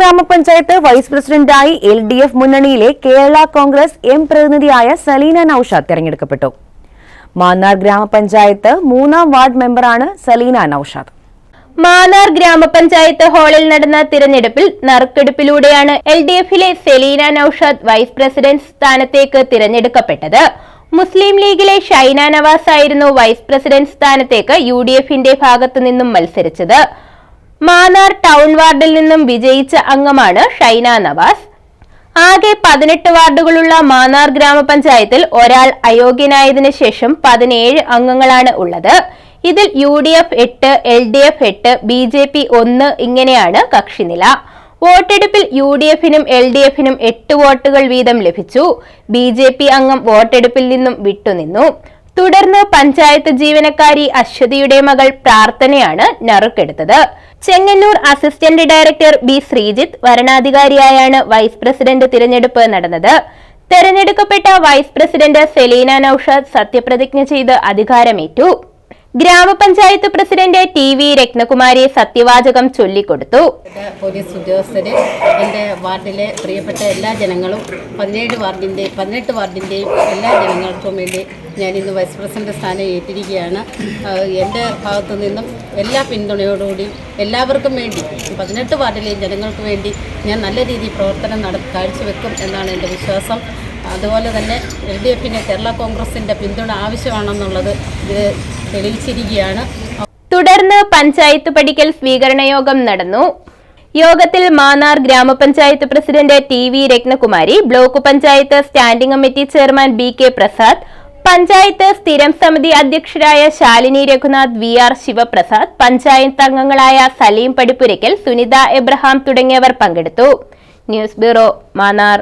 ഗ്രാമപഞ്ചായത്ത് വൈസ് പ്രസിഡന്റായി L D F മുന്നണിയിലെ കേരള കോൺഗ്രസ് എം പ്രതിനിധിയായ സലീന നൌഷാദ് തെരഞ്ഞെടുക്കപ്പെട്ടു. മാന്നാർ ഗ്രാമപഞ്ചായത്ത് മൂന്നാം വാർഡ് മെമ്പറാണ് സലീന നൌഷാദ്. മാന്നാർ ഗ്രാമപഞ്ചായത്ത് ഹാളിൽ നടന്ന തിരഞ്ഞെടുപ്പിൽ നറുക്കെടുപ്പിലൂടെയാണ് എൽ ഡി എഫിലെ സെലീന നൌഷാദ് വൈസ് പ്രസിഡന്റ് സ്ഥാനത്തേക്ക് തിരഞ്ഞെടുക്കപ്പെട്ടത്. മുസ്ലിം ലീഗിലെ ഷൈന നവാസ് ആയിരുന്നു വൈസ് പ്രസിഡന്റ് സ്ഥാനത്തേക്ക് യു ഡി എഫിന്റെ ഭാഗത്തു നിന്നും മത്സരിച്ചത്. മാന്നാർ ടൗൺ വാർഡിൽ നിന്നും വിജയിച്ച അംഗമാണ് ഷൈന നവാസ്. ആകെ പതിനെട്ട് വാർഡുകളുള്ള മാന്നാർ ഗ്രാമപഞ്ചായത്തിൽ ഒരാൾ അയോഗ്യനായതിനു ശേഷം പതിനേഴ് അംഗങ്ങളാണ് ഉള്ളത്. ഇതിൽ യു ഡി എഫ് എട്ട് എൽ ഡി എഫ് എട്ട് ബി ജെ പി ഒന്ന് ഇങ്ങനെയാണ് കക്ഷിനില. വോട്ടെടുപ്പിൽ യു ഡി എഫിനും എൽ ഡി എഫിനും എട്ട് വോട്ടുകൾ വീതം ലഭിച്ചു. ബി ജെ പി അംഗം വോട്ടെടുപ്പിൽ നിന്നും വിട്ടുനിന്നു. തുടർന്ന് പഞ്ചായത്ത് ജീവനക്കാരി അശ്വതിയുടെ മകൾ പ്രാർത്ഥനയാണ് നറുക്കെടുത്തത്. Chengannur assistant director B Sreejith വരണാധികാരിയായാണ് vice president തിരഞ്ഞെടുപ്പ് നടന്നത്. തെരഞ്ഞെടുക്കപ്പെട്ട വൈസ് പ്രസിഡന്റ് സെലീന നൌഷാദ് സത്യപ്രതിജ്ഞ ചെയ്ത് അധികാരമേറ്റു. ഗ്രാമപഞ്ചായത്ത് പ്രസിഡന്റ് ടി വി രത്നകുമാരി സത്യവാചകം ചൊല്ലിക്കൊടുത്തു. പോലീസ് ഉദ്യോഗസ്ഥര് എന്റെ വാർഡിലെ പ്രിയപ്പെട്ട എല്ലാ ജനങ്ങളും പതിനേഴ് വാർഡിന്റെയും പതിനെട്ട് വാർഡിന്റെയും എല്ലാ ജനങ്ങൾക്കും വേണ്ടി ഞാൻ ഇന്ന് വൈസ് പ്രസിഡന്റ് സ്ഥാനം ഏറ്റിരിക്കുകയാണ് എന്റെ ഭാഗത്തു നിന്നും എല്ലാ പിന്തുണയോടുകൂടിയും എല്ലാവർക്കും വേണ്ടി പതിനെട്ട് വാർഡിലെയും ജനങ്ങൾക്ക് വേണ്ടി ഞാൻ നല്ല രീതിയിൽ പ്രവർത്തനം നട കാഴ്ചവെക്കും എന്നാണ് എന്റെ വിശ്വാസം. അതുപോലെ തന്നെ എൽ ഡി എഫിന് കേരള കോൺഗ്രസിന്റെ പിന്തുണ ആവശ്യമാണെന്നുള്ളത് ഇത് തെളിയിച്ചിരിക്കുകയാണ് തുടർന്ന് പഞ്ചായത്ത് പഠിക്കൽ സ്വീകരണ യോഗം നടന്നു. യോഗത്തിൽ Mannar grama panchayat president T V Rathnakumari block panchayat standing committee chairman B K Prasad panchayat സ്ഥിരം സമിതി അധ്യക്ഷരായ ശാലിനി രഘുനാഥ് വി ആർ ശിവപ്രസാദ് പഞ്ചായത്ത് അംഗങ്ങളായ സലീം പടിപ്പുരയ്ക്കൽ സുനിത എബ്രഹാം തുടങ്ങിയവർ പങ്കെടുത്തു. News bureau Mannar.